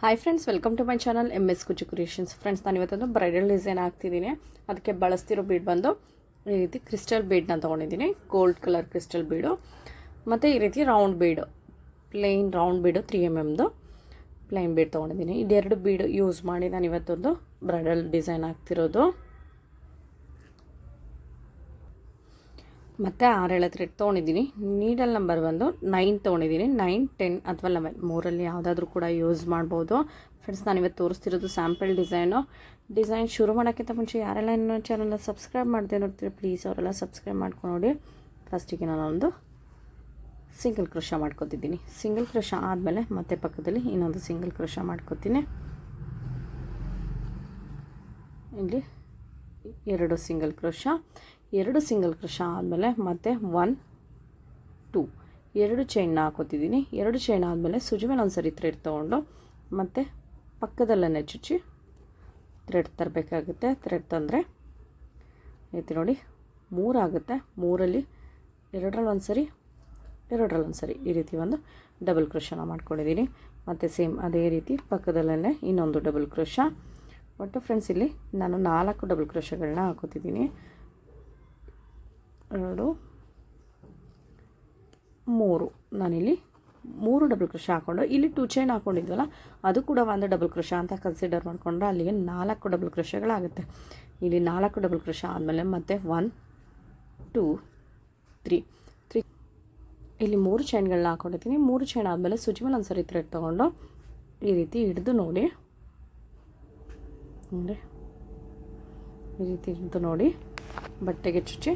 Hi friends welcome to my channel M S Kuchu creations friends ನಾನು ಇವತ್ತೊಂದು bridal design ಹಾಕ್ತಿದ್ದೀನಿ. ಅದಕ್ಕೆ ಬಳಸ್ತಿರೋ ಬೀಡ್ ಬಂದು ಈ ರೀತಿ ಕ್ರಿಸ್ಟಲ್ ಬೀಡನ್ನ ತೊಗೊಂಡಿದ್ದೀನಿ. ಗೋಲ್ಡ್ ಕಲರ್ ಕ್ರಿಸ್ಟಲ್ ಬೀಡು ಮತ್ತು ಈ ರೀತಿ round bead plain round bead three M ಎಮ್ದು plain bead ತೊಗೊಂಡಿದ್ದೀನಿ. ಇದೆರಡು ಬೀಡು ಯೂಸ್ ಮಾಡಿ ನಾನು ಇವತ್ತೊಂದು ಬ್ರೈಡಲ್ ಡಿಸೈನ್ ಹಾಕ್ತಿರೋದು. ಮತ್ತು ಆರೇಳ ಥ್ರೆಡ್ ತೊಗೊಂಡಿದ್ದೀನಿ ನೀಡಲ್ ನಂಬರ್ ಬಂದು ನೈನ್ ತೊಗೊಂಡಿದ್ದೀನಿ. ನೈನ್, ಟೆನ್ ಅಥವಾ ಲೆವೆನ್ ಮೂರಲ್ಲಿ ಯಾವುದಾದ್ರೂ ಕೂಡ ಯೂಸ್ ಮಾಡ್ಬೋದು. ಫ್ರೆಂಡ್ಸ್ ನಾನು ಇವತ್ತು ತೋರಿಸ್ತಿರೋದು ಸ್ಯಾಂಪಲ್ ಡಿಸೈನು. ಡಿಸೈನ್ ಶುರು ಮಾಡೋಕ್ಕಿಂತ ಮುಂಚೆ ಯಾರೆಲ್ಲ ಇನ್ನೊಂದು ಚಾನಲ್ನ ಸಬ್ಸ್ಕ್ರೈಬ್ ಮಾಡಿದೆ ನೋಡ್ತೀರಿ ಪ್ಲೀಸ್ ಅವರೆಲ್ಲ ಸಬ್ಸ್ಕ್ರೈಬ್ ಮಾಡ್ಕೊಂಡು ನೋಡಿ. ಫಸ್ಟಿಗೆ ನಾನೊಂದು ಸಿಂಗಲ್ ಕ್ರೋಶ ಮಾಡ್ಕೊತಿದ್ದೀನಿ. ಸಿಂಗಲ್ ಕ್ರೋಶ ಆದಮೇಲೆ ಮತ್ತೆ ಪಕ್ಕದಲ್ಲಿ ಇನ್ನೊಂದು ಸಿಂಗಲ್ ಕ್ರೋಶ ಮಾಡ್ಕೊತೀನಿ. ಇಲ್ಲಿ ಎರಡು ಸಿಂಗಲ್ ಕ್ರೋಶ ಎರಡು ಸಿಂಗಲ್ ಕ್ರಶ ಆದಮೇಲೆ ಮತ್ತೆ ಒನ್ ಟೂ ಎರಡು ಚೈನ್ನ ಹಾಕೋತಿದ್ದೀನಿ. ಎರಡು ಚೈನ್ ಆದಮೇಲೆ ಸುಜಿ ಮೇಲೆ ಒಂದು ಸರಿ ಥ್ರೆಡ್ ತೊಗೊಂಡು ಮತ್ತು ಪಕ್ಕದಲ್ಲೇ ಚುಚ್ಚಿ ಥ್ರೆಡ್ ತರಬೇಕಾಗುತ್ತೆ. ಥ್ರೆಡ್ ತಂದರೆ ಐತಿ ನೋಡಿ ಮೂರಾಗುತ್ತೆ ಮೂರಲ್ಲಿ ಎರಡರಲ್ಲಿ ಒಂದು ಸರಿ ಎರಡರಲ್ಲಿ ಒಂದು ಸರಿ ಈ ರೀತಿ ಒಂದು ಡಬಲ್ ಕ್ರೋಶನ ಮಾಡ್ಕೊಂಡಿದ್ದೀನಿ. ಮತ್ತು ಸೇಮ್ ಅದೇ ರೀತಿ ಪಕ್ಕದಲ್ಲೇ ಇನ್ನೊಂದು ಡಬಲ್ ಕ್ರೋಶ ಒಟ್ಟು ಫ್ರೆಂಡ್ಸ್ ಇಲ್ಲಿ ನಾನು ನಾಲ್ಕು ಡಬಲ್ ಕ್ರೋಶಗಳನ್ನ ಹಾಕೋತಿದ್ದೀನಿ. ಎರಡು ಮೂರು. ನಾನಿಲ್ಲಿ ಮೂರು ಡಬಲ್ ಕ್ರೋಶ ಹಾಕ್ಕೊಂಡು ಇಲ್ಲಿ ಟೂ ಚೈನ್ ಹಾಕ್ಕೊಂಡಿದ್ವಲ್ಲ ಅದು ಕೂಡ ಒಂದು ಡಬಲ್ ಕ್ರೋಶ ಅಂತ ಕನ್ಸಿಡರ್ ಮಾಡಿಕೊಂಡ್ರೆ ಅಲ್ಲಿಗೆ ನಾಲ್ಕು ಡಬಲ್ ಕ್ರೋಶಗಳಾಗುತ್ತೆ ಇಲ್ಲಿ ನಾಲ್ಕು ಡಬಲ್ ಕ್ರೋಶ ಆದಮೇಲೆ ಮತ್ತೆ ಒನ್ ಟೂ ತ್ರೀ ತ್ರೀ ಇಲ್ಲಿ ಮೂರು ಚೈನ್ಗಳನ್ನ ಹಾಕ್ಕೊಂಡಿದ್ದೀನಿ ಮೂರು ಚೈನ್ ಆದಮೇಲೆ ಸುಜಿ ಮೇಲೆ ಒಂದು ಸರಿ ಥ್ರೆಡ್ ತೊಗೊಂಡು ಈ ರೀತಿ ಹಿಡಿದು ನೋಡಿ. ನೋಡಿ ಈ ರೀತಿ ಹಿಡಿದು ನೋಡಿ. ಬಟ್ಟೆಗೆ ಚುಚ್ಚಿ.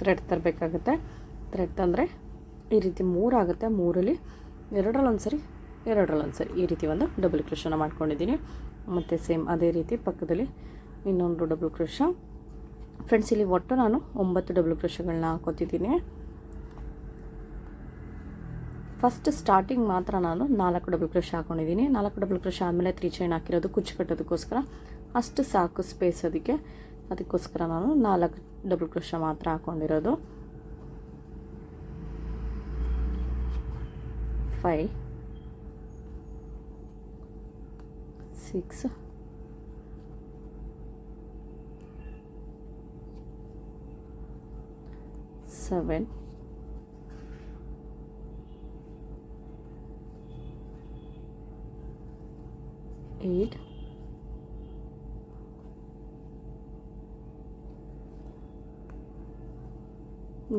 ಥ್ರೆಡ್ ತರಬೇಕಾಗುತ್ತೆ. ಥ್ರೆಡ್ ತಂದರೆ ಈ ರೀತಿ ಮೂರಾಗುತ್ತೆ ಮೂರಲ್ಲಿ. ಎರಡರಲ್ಲೊಂದು ಸರಿ ಎರಡರಲ್ಲೊಂದು ಸರಿ ಈ ರೀತಿ ಒಂದು ಡಬಲ್ ಕ್ರೋಶನ ಮಾಡ್ಕೊಂಡಿದ್ದೀನಿ. ಮತ್ತು ಸೇಮ್ ಅದೇ ರೀತಿ ಪಕ್ಕದಲ್ಲಿ ಇನ್ನೊಂದು ಡಬಲ್ ಕ್ರೋಶ ಫ್ರೆಂಡ್ಸ್ ಇಲ್ಲಿ ಒಟ್ಟು ನಾನು ಒಂಬತ್ತು ಡಬಲ್ ಕ್ರೋಶಗಳನ್ನ ಹಾಕೋತಿದ್ದೀನಿ. ಫಸ್ಟ್ ಸ್ಟಾರ್ಟಿಂಗ್ ಮಾತ್ರ ನಾನು ನಾಲ್ಕು ಡಬಲ್ ಕ್ರೋಶ ಹಾಕೊಂಡಿದ್ದೀನಿ. ನಾಲ್ಕು ಡಬಲ್ ಕ್ರೋಶ ಆದಮೇಲೆ ತ್ರೀ ಚೈನ್ ಹಾಕಿರೋದು ಕುಚ್ಚು ಕಟ್ಟೋದಕ್ಕೋಸ್ಕರ. ಅಷ್ಟು ಸಾಕು ಸ್ಪೇಸ್ ಅದಕ್ಕೆ. ಅದಕ್ಕೋಸ್ಕರ ನಾನು ನಾಲ್ಕು ಡಬಲ್ ಕ್ರೋಶ ಮಾತ್ರ ಹಾಕ್ಕೊಂಡಿರೋದು five six seven eight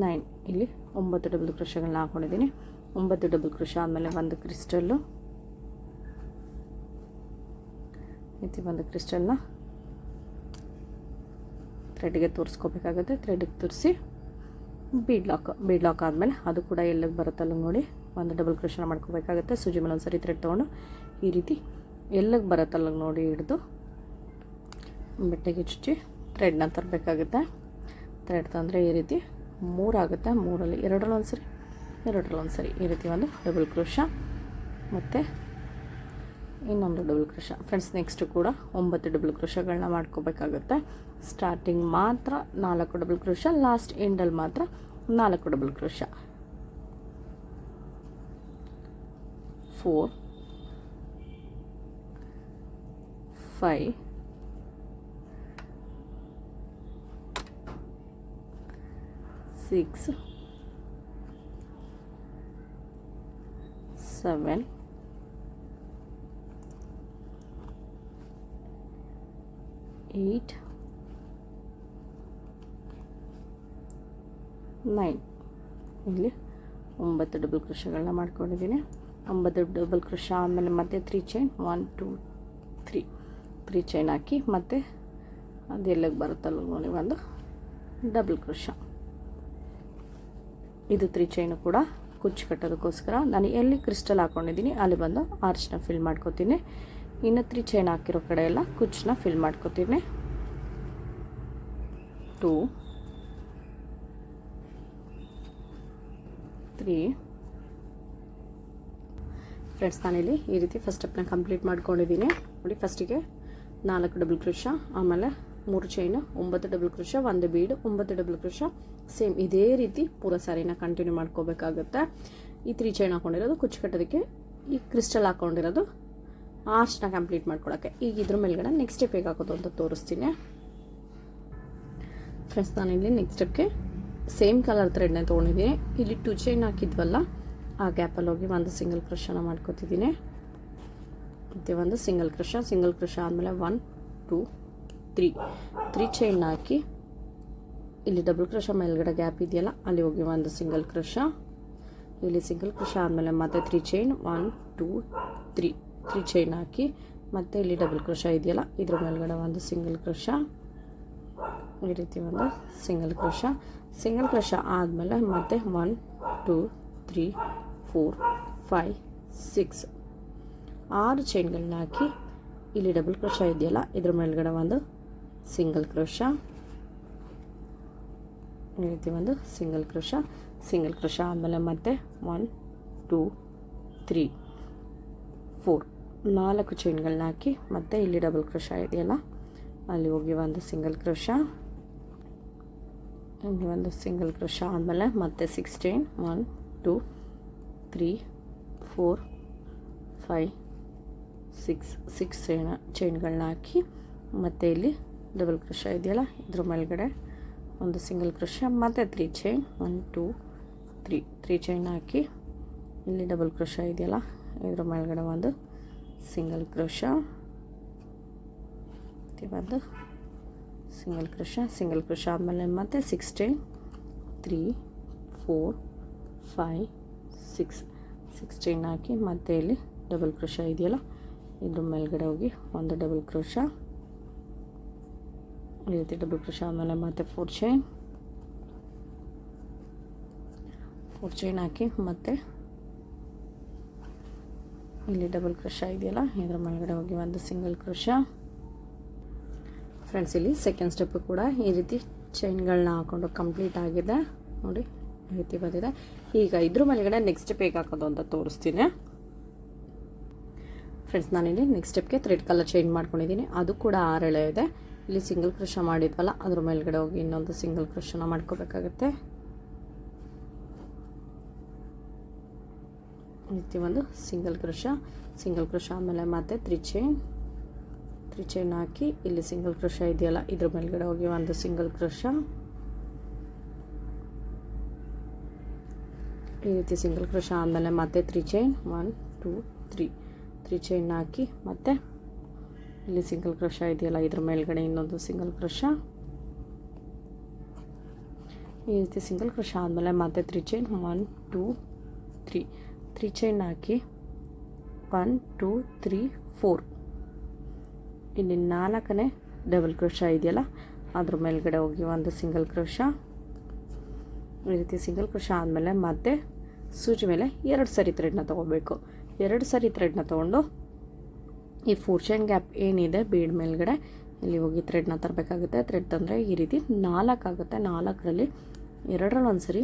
nine ಇಲ್ಲಿ ಒಂಬತ್ತು ಡಬಲ್ ಕೃಷಿಗಳನ್ನ ಹಾಕ್ಕೊಂಡಿದ್ದೀನಿ ಒಂಬತ್ತು ಡಬಲ್ ಕೃಷಿ ಆದಮೇಲೆ ಒಂದು ಕ್ರಿಸ್ಟಲ್ಲು ಐತಿ ಒಂದು ಕ್ರಿಸ್ಟಲ್ನ ಥ್ರೆಡ್ಗೆ ತೋರಿಸ್ಕೋಬೇಕಾಗುತ್ತೆ. ಥ್ರೆಡ್ಗೆ ತೋರಿಸಿ ಬೀಡ್ ಲಾಕ್ ಬೀಡ್ ಲಾಕ್ ಆದಮೇಲೆ ಅದು ಕೂಡ ಎಲ್ಲಿಗೆ ಬರುತ್ತಲ್ಲ ನೋಡಿ ಒಂದು ಡಬಲ್ ಕ್ರೋಶನ ಮಾಡ್ಕೋಬೇಕಾಗುತ್ತೆ. ಸುಜಿ ಮೇಲೆ ಒಂದು ಸರಿ ಥ್ರೆಡ್ ತೊಗೊಂಡು ಈ ರೀತಿ ಎಲ್ಲಿಗೆ ಬರುತ್ತಲ್ಲ ನೋಡಿ ಹಿಡಿದು ಬಟ್ಟೆಗೆ ಚುಚ್ಚಿ ಥ್ರೆಡ್ನ ತರಬೇಕಾಗುತ್ತೆ. ಥ್ರೆಡ್ ತಂದರೆ ಈ ರೀತಿ ಮೂರಾಗುತ್ತೆ? ಮೂರಲ್ಲಿ. ಎರಡರಲ್ಲಿ ಒಂದು ಸರಿ. ಎರಡರಲ್ಲಿ ಒಂದು ಸರಿ. ಈ ರೀತಿ ಒಂದು ಡಬಲ್ ಕ್ರೋಶ ಮತ್ತು ಇನ್ನೊಂದು ಡಬಲ್ ಕ್ರೋಶ ಫ್ರೆಂಡ್ಸ್ ನೆಕ್ಸ್ಟು ಕೂಡ ಒಂಬತ್ತು ಡಬಲ್ ಕ್ರೋಶಗಳನ್ನ ಮಾಡ್ಕೋಬೇಕಾಗುತ್ತೆ. ಸ್ಟಾರ್ಟಿಂಗ್ ಮಾತ್ರ ನಾಲ್ಕು ಡಬಲ್ ಕ್ರೋಶ ಲಾಸ್ಟ್ ಎಂಡಲ್ಲಿ ಮಾತ್ರ ನಾಲ್ಕು double crochet four five six seven eight nine ಇಲ್ಲಿ ಒಂಬತ್ತು ಡಬಲ್ ಕೃಷಗಳನ್ನ ಮಾಡ್ಕೊಂಡಿದ್ದೀನಿ. ಒಂಬತ್ತು ಡಬಲ್ ಕೃಷ ಆಮೇಲೆ ಮತ್ತೆ three chain one two three three chain ಹಾಕಿ ಮತ್ತೆ ಅದೆಲ್ಲಿಗೆ ಬರುತ್ತಲ್ಲ ಒಂದು ಡಬಲ್ ಕೃಷ ಇದು ತ್ರೀ ಚೈನು ಕೂಡ ಕುಚ್ಚು ಕಟ್ಟೋದಕ್ಕೋಸ್ಕರ. ನಾನು ಎಲ್ಲಿ ಕ್ರಿಸ್ಟಲ್ ಹಾಕ್ಕೊಂಡಿದ್ದೀನಿ ಅಲ್ಲಿ ಬಂದು ಆರ್ಚ್ನ ಫಿಲ್ ಮಾಡ್ಕೋತೀನಿ. ಇನ್ನು ತ್ರಿಚೈನ್ ಹಾಕಿರೋ ಕಡೆ ಎಲ್ಲ ಕುಚ್ಚನ್ನ ಫಿಲ್ ಮಾಡ್ಕೋತೀನಿ. ಟೂ ತ್ರೀ ಫ್ರೆಂಡ್ಸ್ ನಾನಿಲ್ಲಿ ಈ ರೀತಿ ಫಸ್ಟ್ ಸ್ಟೆಪ್ನ ಕಂಪ್ಲೀಟ್ ಮಾಡ್ಕೊಂಡಿದ್ದೀನಿ. ನೋಡಿ ಫಸ್ಟಿಗೆ ನಾಲ್ಕು ಡಬಲ್ ಕ್ರೋಶ ಆಮೇಲೆ ಮೂರು ಚೈನು ಒಂಬತ್ತು ಡಬಲ್ ಕ್ರೋಶ ಒಂದು ಬೀಡು ಒಂಬತ್ತು ಡಬಲ್ ಕ್ರೋಶ ಸೇಮ್ ಇದೇ ರೀತಿ ಪೂರ ಸ್ಯಾರಿನ ಕಂಟಿನ್ಯೂ ಮಾಡ್ಕೋಬೇಕಾಗುತ್ತೆ. ಈ ತ್ರೀ ಚೈನ್ ಹಾಕೊಂಡಿರೋದು, ಕುಚ್ಚು ಕಟ್ಟೋದಕ್ಕೆ ಈ ಕ್ರಿಸ್ಟಲ್ ಹಾಕೊಂಡಿರೋದು, ಆರ್ಚ್ನ ಕಂಪ್ಲೀಟ್ ಮಾಡ್ಕೊಳಕ್ಕೆ. ಈಗ ಇದ್ರ ಮೇಲ್ಗಡೆ ನೆಕ್ಸ್ಟ್ ಸ್ಟೆಪ್ ಹೇಗೆ ಹಾಕೋದು ಅಂತ ತೋರಿಸ್ತೀನಿ. ಫ್ರೆಂಡ್ಸ್ ನಾನಿಲ್ಲಿ ನೆಕ್ಸ್ಟ್ ಸ್ಟೆಪ್ಗೆ ಸೇಮ್ ಕಲರ್ ಥ್ರೆಡ್ನೇ ತೊಗೊಂಡಿದ್ದೀನಿ. ಇಲ್ಲಿ ಟು ಚೈನ್ ಹಾಕಿದ್ವಲ್ಲ, ಆ ಗ್ಯಾಪಲ್ಲಿ ಹೋಗಿ ಒಂದು ಸಿಂಗಲ್ ಕ್ರಷನ ಮಾಡ್ಕೊತಿದ್ದೀನಿ. ಮತ್ತು ಒಂದು ಸಿಂಗಲ್ ಕ್ರಷ ಸಿಂಗಲ್ ಕ್ರಷ ಆದಮೇಲೆ one two three three chain ಹಾಕಿ ಇಲ್ಲಿ ಡಬಲ್ ಕ್ರಶ ಮೇಲ್ಗಡೆ ಗ್ಯಾಪ್ ಇದೆಯಲ್ಲ, ಅಲ್ಲಿ ಹೋಗಿ ಒಂದು ಸಿಂಗಲ್ ಕ್ರಶ ಇಲ್ಲಿ ಸಿಂಗಲ್ ಕ್ರಶ ಆದಮೇಲೆ ಮತ್ತೆ three chain one two three three chain ಹಾಕಿ ಮತ್ತೆ ಇಲ್ಲಿ ಡಬಲ್ ಕ್ರಶ ಇದೆಯಲ್ಲ, ಇದ್ರ ಮೇಲ್ಗಡೆ ಒಂದು ಸಿಂಗಲ್ ಕ್ರಶ ಈ ರೀತಿ ಒಂದು ಸಿಂಗಲ್ ಕ್ರಶ ಸಿಂಗಲ್ ಕ್ರಶ ಆದಮೇಲೆ ಮತ್ತೆ one two three four five six ಆರು ಚೈನ್ಗಳನ್ನ ಹಾಕಿ ಇಲ್ಲಿ ಡಬಲ್ ಕ್ರೋಶ ಇದೆಯಲ್ಲ, ಇದ್ರ ಮೇಲ್ಗಡೆ ಒಂದು ಸಿಂಗಲ್ ಕ್ರೋಶ ಈ ರೀತಿ ಒಂದು ಸಿಂಗಲ್ ಕ್ರೋಶ ಸಿಂಗಲ್ ಕ್ರೋಶ ಆದಮೇಲೆ ಮತ್ತೆ ಒನ್ ಟೂ ತ್ರೀ ಫೋರ್ ನಾಲ್ಕು ಚೈನ್ಗಳನ್ನ ಹಾಕಿ ಮತ್ತೆ ಇಲ್ಲಿ ಡಬಲ್ ಕ್ರೋಶ ಇದೆಯಲ್ಲ, ಅಲ್ಲಿ ಹೋಗಿ ಒಂದು ಸಿಂಗಲ್ ಕ್ರೋಶ ಇಲ್ಲಿ ಒಂದು ಸಿಂಗಲ್ ಕ್ರೋಶ ಆದಮೇಲೆ ಮತ್ತೆ six chain one two three four five six six chain ಚೈನ್ಗಳನ್ನ ಹಾಕಿ ಮತ್ತೆ ಇಲ್ಲಿ ಡಬಲ್ ಕ್ರಶ ಇದೆಯಲ್ಲ, ಇದ್ರ ಮೇಲ್ಗಡೆ ಒಂದು ಸಿಂಗಲ್ ಕ್ರಶ. ಮತ್ತು three chain. One two three three chain ಹಾಕಿ. ಇಲ್ಲಿ ಡಬಲ್ ಕ್ರೋಶ ಇದೆಯಲ್ಲ? ಇದ್ರ ಮೇಲ್ಗಡೆ ಒಂದು ಸಿಂಗಲ್ ಕ್ರಶ ಒಂದು ಸಿಂಗಲ್ ಕ್ರಶ ಸಿಂಗಲ್ ಕ್ರಶ ಆದಮೇಲೆ ಮತ್ತೆ six chain. Three four five six six chain ಹಾಕಿ ಮತ್ತೆ ಇಲ್ಲಿ ಡಬಲ್ ಕ್ರೋಶ ಇದೆಯಲ್ಲ? ಇದ್ರ ಮೇಲ್ಗಡೆ ಹೋಗಿ ಒಂದು ಡಬಲ್ ಕ್ರೋಶ ಈ ರೀತಿ ಡಬಲ್ ಕ್ರೋಶ ಆದಮೇಲೆ ಮತ್ತೆ ಫೋರ್ ಚೈನ್ ಫೋರ್ ಚೈನ್ ಹಾಕಿ ಮತ್ತೆ ಇಲ್ಲಿ ಡಬಲ್ ಕ್ರೋಶ ಇದೆಯಲ್ಲ ಇದರ ಮೇಲ್ಗಡೆ ಹೋಗಿ ಒಂದು ಸಿಂಗಲ್ ಕ್ರೋಶ ಫ್ರೆಂಡ್ಸ್ ಇಲ್ಲಿ ಸೆಕೆಂಡ್ ಸ್ಟೆಪ್ಪು ಕೂಡ ಈ ರೀತಿ ಚೈನ್ಗಳನ್ನ ಹಾಕೊಂಡು ಕಂಪ್ಲೀಟ್ ಆಗಿದೆ. ನೋಡಿ, ಈ ರೀತಿ ಬಂದಿದೆ. ಈಗ ಇದ್ರ ಮೇಲ್ಗಡೆ ನೆಕ್ಸ್ಟ್ ಸ್ಟೆಪ್ ಹೇಗೆ ಹಾಕೋದು ಅಂತ ತೋರಿಸ್ತೀನಿ. ಫ್ರೆಂಡ್ಸ್ ನಾನಿಲ್ಲಿ ನೆಕ್ಸ್ಟ್ ಸ್ಟೆಪ್ಗೆ ಥ್ರೆಡ್ ಕಲರ್ ಚೇಂಜ್ ಮಾಡ್ಕೊಂಡಿದ್ದೀನಿ. ಅದು ಕೂಡ ಆರಳೆ ಇದೆ. ಇಲ್ಲಿ ಸಿಂಗಲ್ ಕೃಷ ಮಾಡಿದ್ವಲ್ಲ, ಅದ್ರ ಮೇಲ್ಗಡೆ ಹೋಗಿ ಇನ್ನೊಂದು ಸಿಂಗಲ್ ಕೃಷನ ಮಾಡ್ಕೋಬೇಕಾಗತ್ತೆ. ರೀತಿ ಒಂದು ಸಿಂಗಲ್ ಕೃಷ ಸಿಂಗಲ್ ಕ್ರಷ ಆಮೇಲೆ ಮತ್ತೆ ತ್ರೀ ಚೈನ್ ತ್ರೀ ಚೈನ್ ಹಾಕಿ ಇಲ್ಲಿ ಸಿಂಗಲ್ ಕ್ರಷ ಇದೆಯಲ್ಲ, ಇದ್ರ ಮೇಲ್ಗಡೆ ಹೋಗಿ ಒಂದು ಸಿಂಗಲ್ ಕೃಷ ಈ ರೀತಿ ಸಿಂಗಲ್ ಕ್ರೋಶ ಆದಮೇಲೆ ಮತ್ತೆ three chain, one, two, three three chain ಹಾಕಿ ಮತ್ತೆ ಇಲ್ಲಿ ಸಿಂಗಲ್ ಕ್ರೋಶ ಇದೆಯಲ್ಲ, ಇದ್ರ ಮೇಲ್ಗಡೆ ಇನ್ನೊಂದು ಸಿಂಗಲ್ ಕ್ರೋಶ ಈ ರೀತಿ ಸಿಂಗಲ್ ಕ್ರೋಶ ಆದಮೇಲೆ ಮತ್ತೆ three chain, one, two, three. Three chain ಹಾಕಿ, ಒನ್, ಟೂ, ತ್ರೀ, ಫೋರ್. ಇಲ್ಲಿ ನಾಲ್ಕನೇ ಡಬಲ್ ಕ್ರೋಶ ಇದೆಯಲ್ಲ, ಅದ್ರ ಮೇಲ್ಗಡೆ ಹೋಗಿ ಒಂದು ಸಿಂಗಲ್ ಕ್ರೋಶ ಈ ರೀತಿ ಸಿಂಗಲ್ ಕ್ರೋಶ ಆದಮೇಲೆ ಮತ್ತೆ ಸೂಜಿ ಮೇಲೆ ಎರಡು ಸರಿ ಥ್ರೆಡ್ನ ತೊಗೋಬೇಕು. ಎರಡು ಸರಿ ಥ್ರೆಡ್ನ ತೊಗೊಂಡು ಈ ಫೋರ್ ಚೈನ್ ಗ್ಯಾಪ್ ಏನಿದೆ ಬೀಡ್ ಮೇಲ್ಗಡೆ, ಇಲ್ಲಿ ಹೋಗಿ ಥ್ರೆಡ್ನ ತರಬೇಕಾಗುತ್ತೆ. ಥ್ರೆಡ್ ತಂದರೆ ಈ ರೀತಿ ನಾಲ್ಕಾಗುತ್ತೆ ನಾಲ್ಕರಲ್ಲಿ ಎರಡರಲ್ಲಿ ಒಂದು ಸರಿ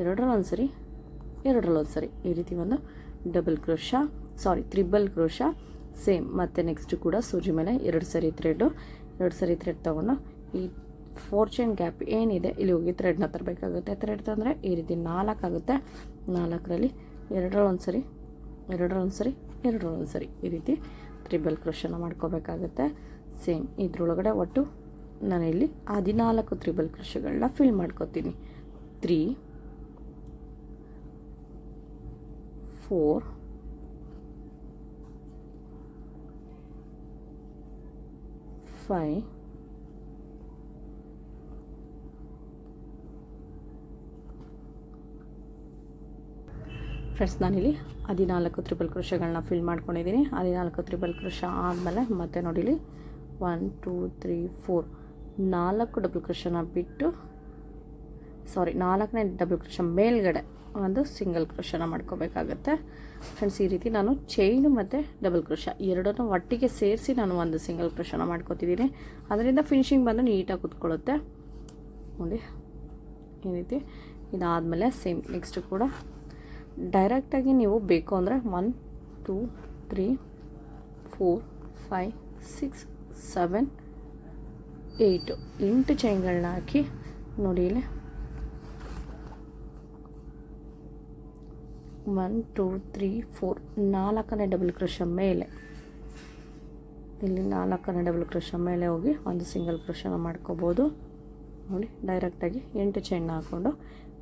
ಎರಡರಲ್ಲಿ ಒಂದು ಸರಿ ಎರಡರಲ್ಲಿ ಒಂದು ಸರಿ ಈ ರೀತಿ ಒಂದು double crochet sorry triple crochet same ಮತ್ತು ನೆಕ್ಸ್ಟ್ ಕೂಡ ಸೂಜಿ ಮೇಲೆ ಎರಡು ಸರಿ ಥ್ರೆಡ್ಡು ಎರಡು ಸರಿ ಥ್ರೆಡ್ ತೊಗೊಂಡು ಈ ಫೋರ್ ಚೈನ್ ಗ್ಯಾಪ್ ಏನಿದೆ, ಇಲ್ಲಿ ಹೋಗಿ ಥ್ರೆಡ್ನ ತರಬೇಕಾಗುತ್ತೆ. ಥ್ರೆಡ್ ತಂದರೆ ಈ ರೀತಿ ನಾಲ್ಕಾಗುತ್ತೆ ನಾಲ್ಕರಲ್ಲಿ ಎರಡರಲ್ಲಿ ಒಂದು ಸರಿ ಎರಡರಲ್ಲಿ ಒಂದು ಸರಿ ಎರಡರಲ್ಲಿ ಒಂದು ಸರಿ ಈ ರೀತಿ ತ್ರಿಬಲ್ ಕ್ರೋಶನ ಮಾಡ್ಕೋಬೇಕಾಗುತ್ತೆ. ಸೇಮ್ ಇದ್ರೊಳಗಡೆ ಒಟ್ಟು ನಾನಿಲ್ಲಿ ಹದಿನಾಲ್ಕು ತ್ರಿಬಲ್ ಕ್ರೋಶಗಳನ್ನ ಫಿಲ್ ಮಾಡ್ಕೋತೀನಿ. ತ್ರೀ ಫೋರ್ ಫೈವ್ ಫ್ರೆಂಡ್ಸ್ ನಾನಿಲ್ಲಿ ಹದಿನಾಲ್ಕು ತ್ರಿಬಲ್ ಕೃಷಗಳನ್ನ ಫಿಲ್ ಮಾಡ್ಕೊಂಡಿದ್ದೀನಿ ಹದಿನಾಲ್ಕು ತ್ರಿಬಲ್ ಕೃಷ ಆದಮೇಲೆ ಮತ್ತೆ ನೋಡಿಲಿ ಒನ್ ಟೂ ತ್ರೀ ಫೋರ್ ನಾಲ್ಕು ಡಬಲ್ ಕೃಷನ ಬಿಟ್ಟು ಸಾರಿ ನಾಲ್ಕನೇ ಡಬಲ್ ಕೃಷ ಮೇಲ್ಗಡೆ ಒಂದು ಸಿಂಗಲ್ ಕೃಷನ ಮಾಡ್ಕೋಬೇಕಾಗತ್ತೆ. ಫ್ರೆಂಡ್ಸ್ ಈ ರೀತಿ ನಾನು ಚೈನು ಮತ್ತು ಡಬಲ್ ಕೃಷ ಎರಡನ್ನೂ ಒಟ್ಟಿಗೆ ಸೇರಿಸಿ ನಾನು ಒಂದು ಸಿಂಗಲ್ ಕೃಷನ ಮಾಡ್ಕೋತಿದ್ದೀನಿ ಅದರಿಂದ ಫಿನಿಶಿಂಗ್ ಬಂದು ನೀಟಾಗಿ ಕುತ್ಕೊಳ್ಳುತ್ತೆ. ನೋಡಿ, ಈ ರೀತಿ ಇದಾದಮೇಲೆ ಸೇಮ್ ನೆಕ್ಸ್ಟ್ ಕೂಡ ಡೈರೆಕ್ಟಾಗಿ ನೀವು ಬೇಕು ಅಂದರೆ one two three four five six seven eight ಎಂಟು ಚೈನ್ಗಳನ್ನ ಹಾಕಿ, ನೋಡಿ ಇಲ್ಲಿ. ಒನ್ ಟೂ ತ್ರೀ ಫೋರ್ ನಾಲ್ಕನೇ ಡಬಲ್ ಕ್ರಷ ಮೇಲೆ. ಇಲ್ಲಿ ನಾಲ್ಕನೇ ಡಬಲ್ ಕ್ರೋಶ ಮೇಲೆ ಹೋಗಿ ಒಂದು ಸಿಂಗಲ್ ಕ್ರೋಶನ ಮಾಡ್ಕೋಬೋದು. ನೋಡಿ ಡೈರೆಕ್ಟಾಗಿ ಎಂಟು ಚೈನ್ನ ಹಾಕ್ಕೊಂಡು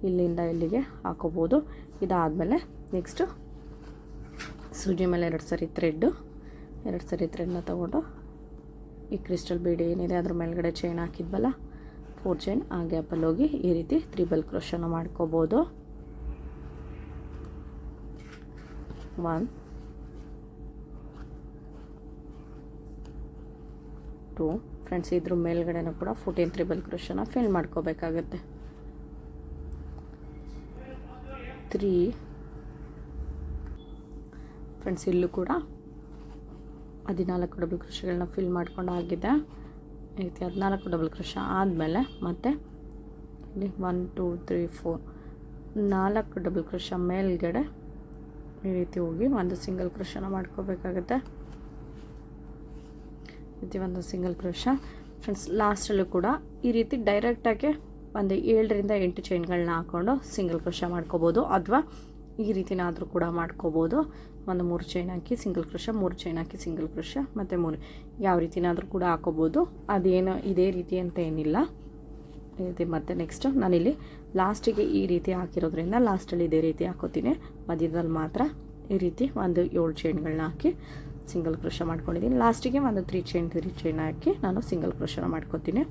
ಇಲ್ಲಿಂದ ಇಲ್ಲಿಗೆ ಹಾಕೋಬೋದು. ಇದಾದಮೇಲೆ ನೆಕ್ಸ್ಟು ಸೂಜಿ ಮೇಲೆ ಎರಡು ಸರಿ ಥ್ರೆಡ್ಡು ಎರಡು ಸರಿ ಥ್ರೆಡ್ನ ತೊಗೊಂಡು ಈ ಕ್ರಿಸ್ಟಲ್ ಬೀಡಿ ಏನಿದೆ ಅದ್ರ ಮೇಲ್ಗಡೆ ಚೈನ್ ಹಾಕಿದ್ವಲ್ಲ ಫೋರ್ ಚೈನ್ ಆ ಗ್ಯಾಪಲ್ಲಿ ಹೋಗಿ ಈ ರೀತಿ ತ್ರಿಬಲ್ ಕ್ರೋಶನ ಮಾಡ್ಕೋಬೋದು. ಒನ್ ಟು ಫ್ರೆಂಡ್ಸ್ ಇದ್ರ ಮೇಲ್ಗಡೆನೂ ಕೂಡ ಫೋರ್ಟೀನ್ ತ್ರಿಬಲ್ ಕ್ರೋಶನ ಫಿಲ್ ಮಾಡ್ಕೋಬೇಕಾಗತ್ತೆ. ತ್ರೀ. ಫ್ರೆಂಡ್ಸ್ ಇಲ್ಲೂ ಕೂಡ ಹದಿನಾಲ್ಕು ಡಬಲ್ ಕೃಷಿಗಳನ್ನ ಫಿಲ್ ಮಾಡ್ಕೊಂಡು ಆಗಿದೆ. ಈ ರೀತಿ ಹದಿನಾಲ್ಕು ಡಬಲ್ ಕೃಷ ಆದಮೇಲೆ ಮತ್ತೆ ಇಲ್ಲಿ ಒನ್ ಟೂ ತ್ರೀ ಫೋರ್ ನಾಲ್ಕು ಡಬಲ್ ಕೃಷ ಮೇಲ್ಗಡೆ ಈ ರೀತಿ ಹೋಗಿ ಒಂದು ಸಿಂಗಲ್ ಕೃಷನ ಮಾಡ್ಕೋಬೇಕಾಗತ್ತೆ. ರೀತಿ ಒಂದು ಸಿಂಗಲ್ ಕೃಷ ಫ್ರೆಂಡ್ಸ್ ಲಾಸ್ಟಲ್ಲೂ ಕೂಡ ಈ ರೀತಿ ಡೈರೆಕ್ಟಾಗಿ ಒಂದು ಏಳರಿಂದ ಎಂಟು ಚೈನ್ಗಳನ್ನ ಹಾಕ್ಕೊಂಡು ಸಿಂಗಲ್ ಕ್ರೋಶ ಮಾಡ್ಕೋಬೋದು. ಅಥವಾ ಈ ರೀತಿನಾದರೂ ಕೂಡ ಮಾಡ್ಕೋಬೋದು. ಒಂದು ಮೂರು ಚೈನ್ ಹಾಕಿ ಸಿಂಗಲ್ ಕ್ರೋಶ ಮೂರು ಚೈನ್ ಹಾಕಿ ಸಿಂಗಲ್ ಕ್ರೋಶ ಮತ್ತು ಮೂರು ಯಾವ ರೀತಿನಾದರೂ ಕೂಡ ಹಾಕೋಬೋದು. ಅದೇನು ಇದೇ ರೀತಿ ಅಂತ ಏನಿಲ್ಲ. ಇದೆ, ಮತ್ತು ನೆಕ್ಸ್ಟು ನಾನಿಲ್ಲಿ ಲಾಸ್ಟಿಗೆ ಈ ರೀತಿ ಹಾಕಿರೋದ್ರಿಂದ ಲಾಸ್ಟಲ್ಲಿ ಇದೇ ರೀತಿ ಹಾಕೋತೀನಿ. ಮಧ್ಯದಲ್ಲಿ ಮಾತ್ರ ಈ ರೀತಿ ಒಂದು ಏಳು ಚೈನ್ಗಳನ್ನ ಹಾಕಿ ಸಿಂಗಲ್ ಕ್ರೋಶ ಮಾಡ್ಕೊಂಡಿದ್ದೀನಿ. ಲಾಸ್ಟಿಗೆ ಒಂದು ತ್ರೀ ಚೈನ್ ತ್ರೀ ಚೈನ್ ಹಾಕಿ ನಾನು ಸಿಂಗಲ್ ಕ್ರೋಶನ ಮಾಡ್ಕೋತೀನಿ.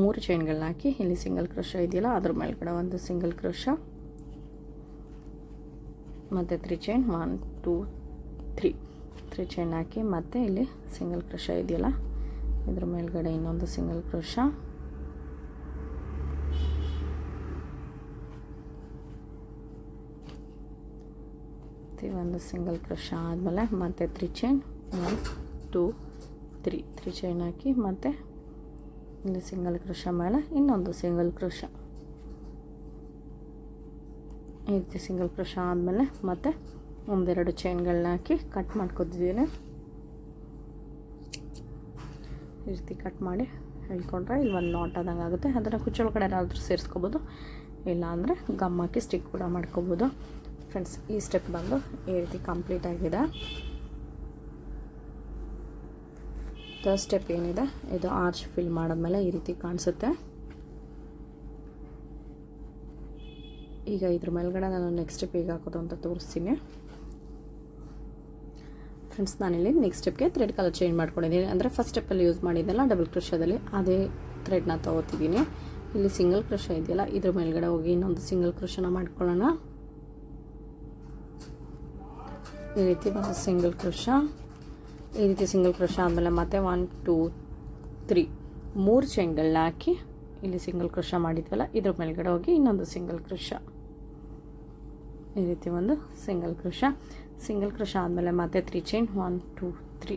ಮೂರು ಚೈನ್ಗಳನ್ನ ಹಾಕಿ, ಇಲ್ಲಿ ಸಿಂಗಲ್ ಕ್ರೋಶ ಇದೆಯಲ್ಲ, ಅದ್ರ ಮೇಲ್ಗಡೆ ಒಂದು ಸಿಂಗಲ್ ಕ್ರೋಶ ಮತ್ತು three chain one two three three chain ಹಾಕಿ, ಮತ್ತು ಇಲ್ಲಿ ಸಿಂಗಲ್ ಕ್ರೋಶ ಇದೆಯಲ್ಲ, ಇದ್ರ ಮೇಲ್ಗಡೆ ಇನ್ನೊಂದು ಸಿಂಗಲ್ ಕ್ರೋಶ ಒಂದು ಸಿಂಗಲ್ ಕ್ರೋಶ ಆದಮೇಲೆ, ಮತ್ತೆ three chain one two three three chain ಹಾಕಿ, ಮತ್ತು ಇಲ್ಲಿ ಸಿಂಗಲ್ ಕ್ರೋಶ ಮೇಲೆ ಇನ್ನೊಂದು ಸಿಂಗಲ್ ಕ್ರೋಶ. ಈ ರೀತಿ ಸಿಂಗಲ್ ಕ್ರೋಶ ಆದಮೇಲೆ ಮತ್ತೆ ಒಂದೆರಡು ಚೈನ್ಗಳನ್ನ ಹಾಕಿ ಕಟ್ ಮಾಡ್ಕೊತಿದ್ದೀನಿ. ಈ ರೀತಿ ಕಟ್ ಮಾಡಿ ಹೇಳ್ಕೊಂಡ್ರೆ ಇಲ್ಲಿ ಒಂದು ನಾಟ್ ಆದಂಗೆ ಆಗುತ್ತೆ. ಅದನ್ನು ಕುಚ್ಚೊಳಗಡೆ ಏನಾದರೂ ಸೇರಿಸ್ಕೋಬೋದು. ಇಲ್ಲ ಅಂದರೆ ಗಮ್ ಹಾಕಿ ಸ್ಟಿಕ್ ಕೂಡ ಮಾಡ್ಕೋಬೋದು. ಫ್ರೆಂಡ್ಸ್ ಈ ಸ್ಟೆಪ್ ಬಂದು ಈ ರೀತಿ ಕಂಪ್ಲೀಟ್ ಆಗಿದೆ. ಥರ್ಡ್ ಸ್ಟೆಪ್ ಏನಿದೆ, ಇದು ಆರ್ಚ್ ಫಿಲ್ ಮಾಡಿದ್ಮೇಲೆ ಈ ರೀತಿ ಕಾಣಿಸುತ್ತೆ. ಈಗ ಇದ್ರ ಮೇಲ್ಗಡೆ ನಾನು ನೆಕ್ಸ್ಟ್ ಸ್ಟೆಪ್ ಹೇಗೆ ಹಾಕೋದು ಅಂತ ತೋರಿಸ್ತೀನಿ. ಫ್ರೆಂಡ್ಸ್ ನಾನಿಲ್ಲಿ ನೆಕ್ಸ್ಟ್ ಸ್ಟೆಪ್ಗೆ ಥ್ರೆಡ್ ಕಲರ್ ಚೇಂಜ್ ಮಾಡ್ಕೊಂಡಿದ್ದೀನಿ. ಅಂದರೆ ಫಸ್ಟ್ ಸ್ಟೆಪ್ಪಲ್ಲಿ ಯೂಸ್ ಮಾಡಿದ್ದೆಲ್ಲ ಡಬಲ್ ಕ್ರೋಶದಲ್ಲಿ ಅದೇ ಥ್ರೆಡ್ನ ತೊಗೋತಿದ್ದೀನಿ. ಇಲ್ಲಿ ಸಿಂಗಲ್ ಕ್ರೋಶ ಇದೆಯಲ್ಲ, ಇದ್ರ ಮೇಲ್ಗಡೆ ಹೋಗಿ ಇನ್ನೊಂದು ಸಿಂಗಲ್ ಕ್ರೋಶನ ಮಾಡ್ಕೊಳ್ಳೋಣ. ಈ ರೀತಿ ಒಂದು ಸಿಂಗಲ್ ಕ್ರೋಶ ಈ ರೀತಿ ಸಿಂಗಲ್ ಕ್ರೋಶ ಆದಮೇಲೆ ಮತ್ತೆ ಒನ್ ಟೂ ತ್ರೀ ಮೂರು ಚೈನ್ಗಳನ್ನ ಹಾಕಿ ಇಲ್ಲಿ ಸಿಂಗಲ್ ಕ್ರೋಶ ಮಾಡಿದ್ವಲ್ಲ, ಇದ್ರ ಮೇಲ್ಗಡೆ ಹೋಗಿ ಇನ್ನೊಂದು ಸಿಂಗಲ್ ಕ್ರೋಶ ಈ ರೀತಿ ಒಂದು ಸಿಂಗಲ್ ಕ್ರೋಶ ಸಿಂಗಲ್ ಕ್ರೋಶ ಆದಮೇಲೆ ಮತ್ತೆ three chain one two three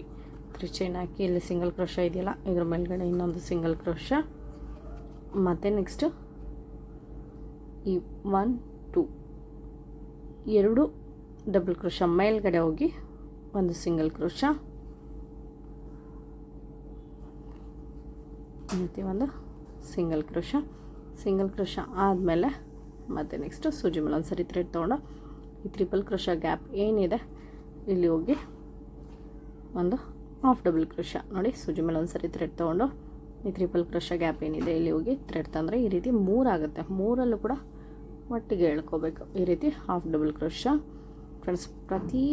three chain ಹಾಕಿ ಇಲ್ಲಿ ಸಿಂಗಲ್ ಕ್ರೋಶ ಇದೆಯಲ್ಲ, ಇದ್ರ ಮೇಲ್ಗಡೆ ಇನ್ನೊಂದು ಸಿಂಗಲ್ ಕ್ರೋಶ ಮತ್ತು ನೆಕ್ಸ್ಟು ಈ ಒನ್ ಟೂ ಎರಡು ಡಬಲ್ ಕ್ರೋಶ ಮೇಲ್ಗಡೆ ಹೋಗಿ ಒಂದು ಸಿಂಗಲ್ ಕ್ರೋಶ ಮತ್ತು ಒಂದು ಸಿಂಗಲ್ ಕ್ರೋಶ ಸಿಂಗಲ್ ಕ್ರೋಶ ಆದಮೇಲೆ ಮತ್ತು ನೆಕ್ಸ್ಟು ಸೂಜಿ ಮೇಲೆ ಒಂದು ಸರಿ ಥ್ರೆಡ್ ತೊಗೊಂಡು ಈ ತ್ರಿಪಲ್ ಕ್ರೋಶ ಗ್ಯಾಪ್ ಏನಿದೆ, ಇಲ್ಲಿ ಹೋಗಿ ಒಂದು ಹಾಫ್ ಡಬಲ್ ಕ್ರೋಶ. ನೋಡಿ, ಸೂಜಿ ಮೇಲೆ ಒಂದು ಸರಿ ಥ್ರೆಡ್ ತೊಗೊಂಡು ಈ ತ್ರಿಪಲ್ ಕ್ರೋಶ ಗ್ಯಾಪ್ ಏನಿದೆ, ಇಲ್ಲಿ ಹೋಗಿ ಥ್ರೆಡ್ ತಂದರೆ ಈ ರೀತಿ ಮೂರಾಗುತ್ತೆ ಮೂರಲ್ಲೂ ಕೂಡ ಒಟ್ಟಿಗೆ ಹೇಳ್ಕೋಬೇಕು ಈ ರೀತಿ ಹಾಫ್ ಡಬಲ್ ಕ್ರೋಶ ಫ್ರೆಂಡ್ಸ್ ಪ್ರತಿ